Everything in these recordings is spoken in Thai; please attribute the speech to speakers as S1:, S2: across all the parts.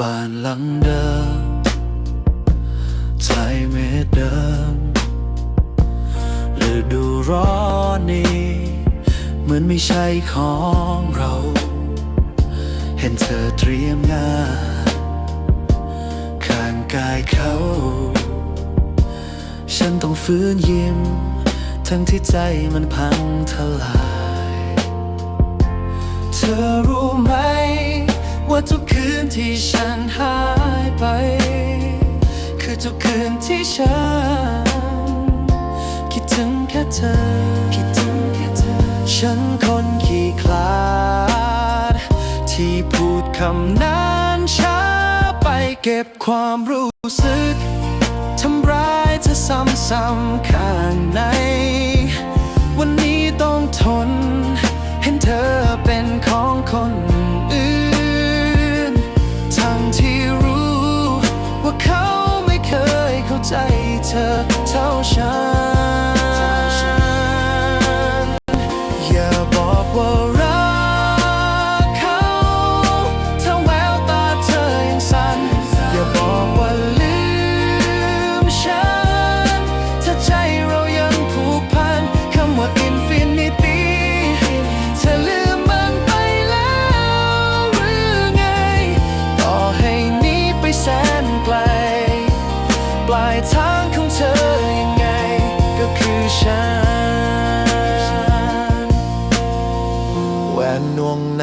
S1: บ้านหลังเดิมใจเมตเดิมฤดูร้อนนี้เหมือนไม่ใช่ของเรา เห็นเธอเตรียมงานข้างกายเขา ฉันต้องฟื้นยิ้ม ทั้งที่ใจมันพังทลาย เธอรู้ไหม ว่าทุกคืนที่ฉันหายไป คือทุกคืนที่ฉัน คิดถึงแค่เธอ คิดถึงแค่เธอ ฉันคนขี้คลาด ที่พูดคำนั้นช้าไปเก็บความรู้สึกทำร้ายเธอซ้ำๆข้างในวันนี้ต้องทน เห็นเธอเป็นของคน ยเข้าใ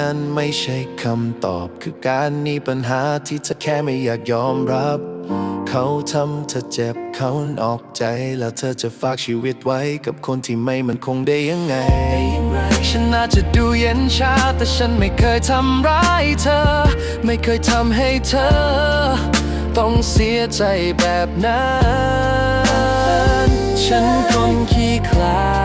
S1: นั้นไม่ใช่คำตอบ คือการหนีปัญหาที่เธอแค่ไม่อยากยอมรับ เขาทำเธอเจ็บเขานอกใจ แล้วเธอจะฝากชีวิตไว้กับคนที่ไม่มันคงได้ยังไง ฉันอาจจะดูเย็นชา แต่ฉันไม่เคยทำร้ายเธอ ไม่เคยทำให้เธอ ต้องเสียใจแบบนั้น ฉันคนขี้คลา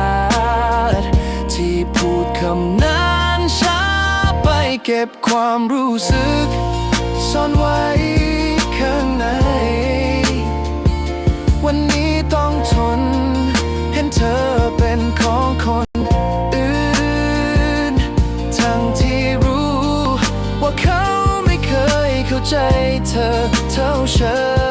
S1: เก็บความรู้สึก ซ่อนไว้ข้างใน วันนี้ต้องทน เห็นเธอเป็นของคนอื่น ทั้งที่รู้ ว่าเขาไม่เคยเข้าใจเธอเท่าฉัน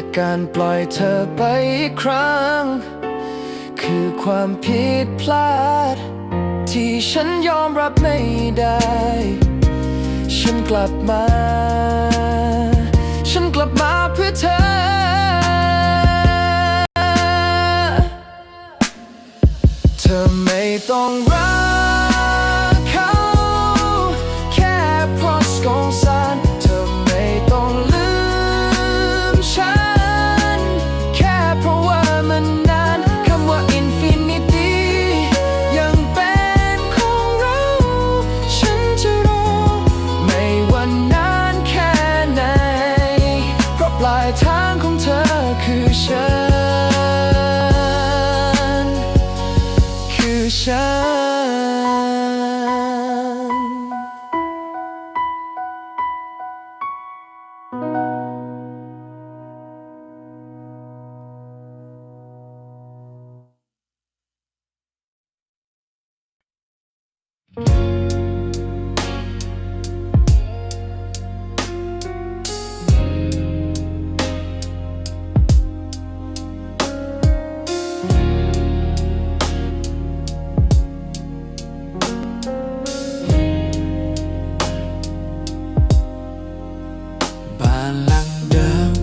S1: แต่การปล่อยเธอไปอีกครั้ง คือความผิดพลาด ที่ฉันยอมรับไม่ได้ ฉันกลับมา ฉันกลับมาเพื่อเธอ เธอไม่ต้องรั บ้านหลังเดิม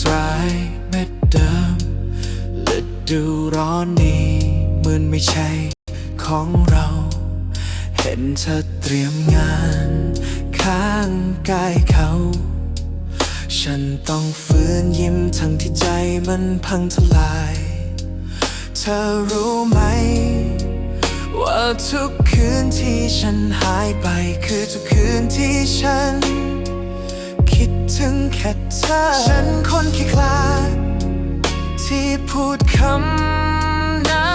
S1: สายเม็ดเดิมฤดูร้อนนี้เหมือนไม่ใช่ของเรา เห็นเธอเตรียมงาน ข้างกายเขา ฉันต้องฟื้นยิ้มทั้งที่ใจมันพังทลาย เธอรู้ไหม ว่าทุกคืนที่ฉันหายไป คือทุกคืนที่ฉัน คิดถึงแค่เธอ ฉันคนขี้คลาดที่พูดคำนั้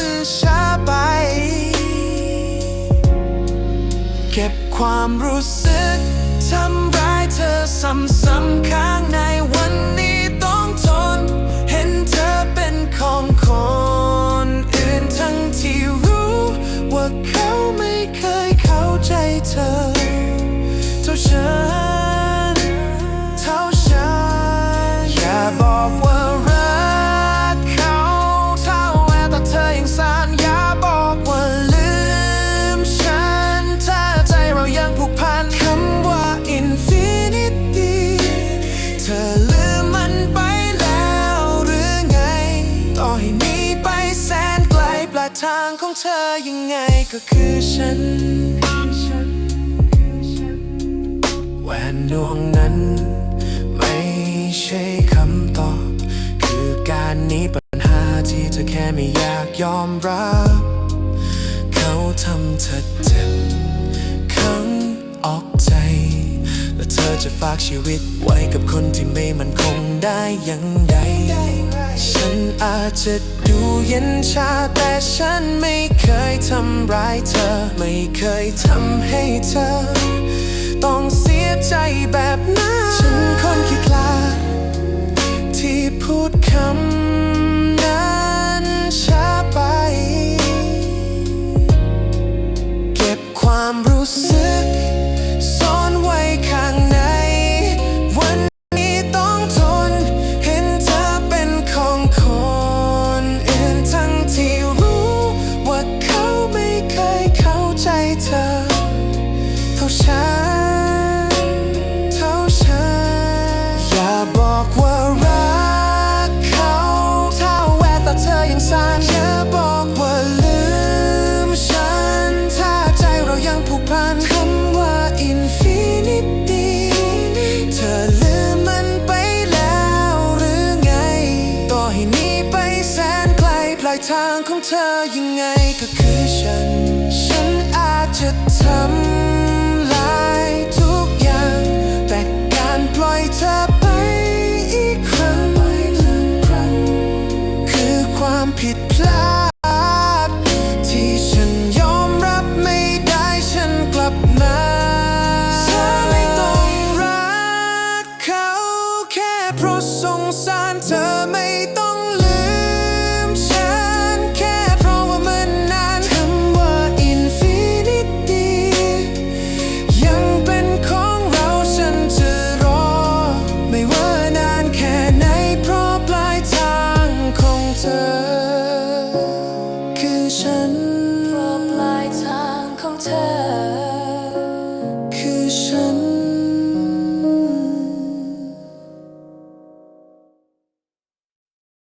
S1: นช้าไป เก็บความรู้สึกทำร้ายเธอซ้ำๆข้างในวันนี้ต้องทน เห็นเธอเป็นของคนอื่นทั้งที่รู้ ว่าเขาไม่เคยเข้าใจเธอ เท่าฉัน ทางของเธอยังไงก็คือฉันแหวนดวงนั้น ไม่ใช่คำตอบ คือการนี้ปัญหาที่เธอแค่ไม่อยากยอมรับ เขาทำเธอเจ็บขังออกใจ และเธอจะฝากชีวิตไว้กับคนที่ไม่มันคงได้อยังใด ฉันอาจจะ ดูเย็นชาแต่ฉันไม่เคยทำร้ายเธอ ไม่เคยทำให้เธอ ต้องเสียใจแบบนั้น ทางของเธอยังไงก็คือฉัน ฉันอาจจะทำลายทุกอย่าง แต่การปล่อยเธอไปอีกครั้ง คือความผิดพลาดที่ฉันยอมรับไม่ได้ฉันกลับมาเธอไม่ต้องรักเขาแค่เพราะสงสารเธอไม่ต้อง